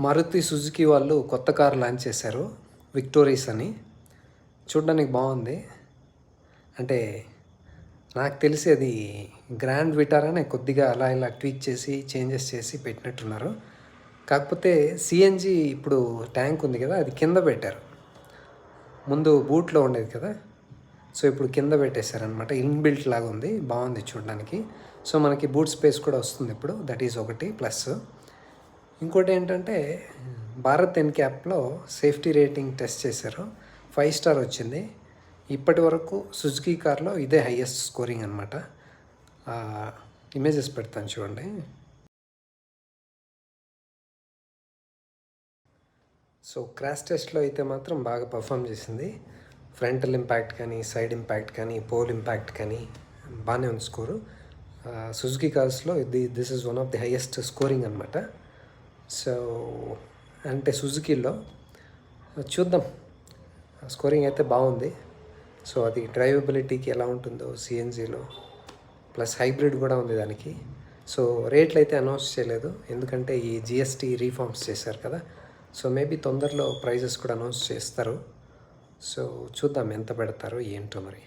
Maruti Suzuki వాళ్ళు కొత్త car launch చేశారు. విక్టోరీస్ అని. చూడడానికి బాగుంది. అంటే నాకు తెలిసి అది గ్రాండ్ విటారానే కొద్దిగా అలా ఇలా ట్వీక్ చేసి చేంజెస్ చేసి పెట్టినట్టున్నారు. కాకపోతే సిఎన్జి ఇప్పుడు ట్యాంక్ ఉంది కదా అది కింద పెట్టారు. ముందు బూట్లో ఉండేది కదా. సో ఇప్పుడు కింద పెట్టేశారనమాట ఇన్బిల్ట్ లాగా ఉంది. బాగుంది చూడడానికి. సో మనకి బూట్ స్పేస్ కూడా వస్తుంది ఇప్పుడు. దట్ ఈజ్ ఒకటి ప్లస్. ఇంకోటి ఏంటంటే భారత్ ఎన్క్యాప్లో సేఫ్టీ రేటింగ్ టెస్ట్ చేశారు. ఫైవ్ స్టార్ వచ్చింది. ఇప్పటి వరకు సుజుకి కార్లో ఇదే హయ్యెస్ట్ స్కోరింగ్ అనమాట ఇమేజెస్ పెడతాను చూడండి. సో క్రాష్ టెస్ట్లో అయితే మాత్రం బాగా పర్ఫామ్ చేసింది. ఫ్రంటల్ ఇంపాక్ట్ కానీ సైడ్ ఇంపాక్ట్ కానీ పోల్ ఇంపాక్ట్ కానీ బాగానే ఉంది స్కోరు. సుజుకి కార్స్లో ఇది this is one of the highest scoring అనమాట సో అంటే సుజుకిలో చూద్దాం. స్కోరింగ్ అయితే బాగుంది. సో అది డ్రైవబిలిటీకి ఎలా ఉంటుందో సిఎన్జిలో ప్లస్ హైబ్రిడ్ కూడా ఉంది దానికి. సో రేట్లు అయితే అనౌన్స్ చేయలేదు. ఎందుకంటే ఈ జిఎస్టీ రీఫార్మ్స్ చేశారు కదా. సో మేబీ తొందరలో ప్రైజెస్ కూడా అనౌన్స్ చేస్తారు. సో చూద్దాం ఎంత పెడతారో ఏంటో మరి.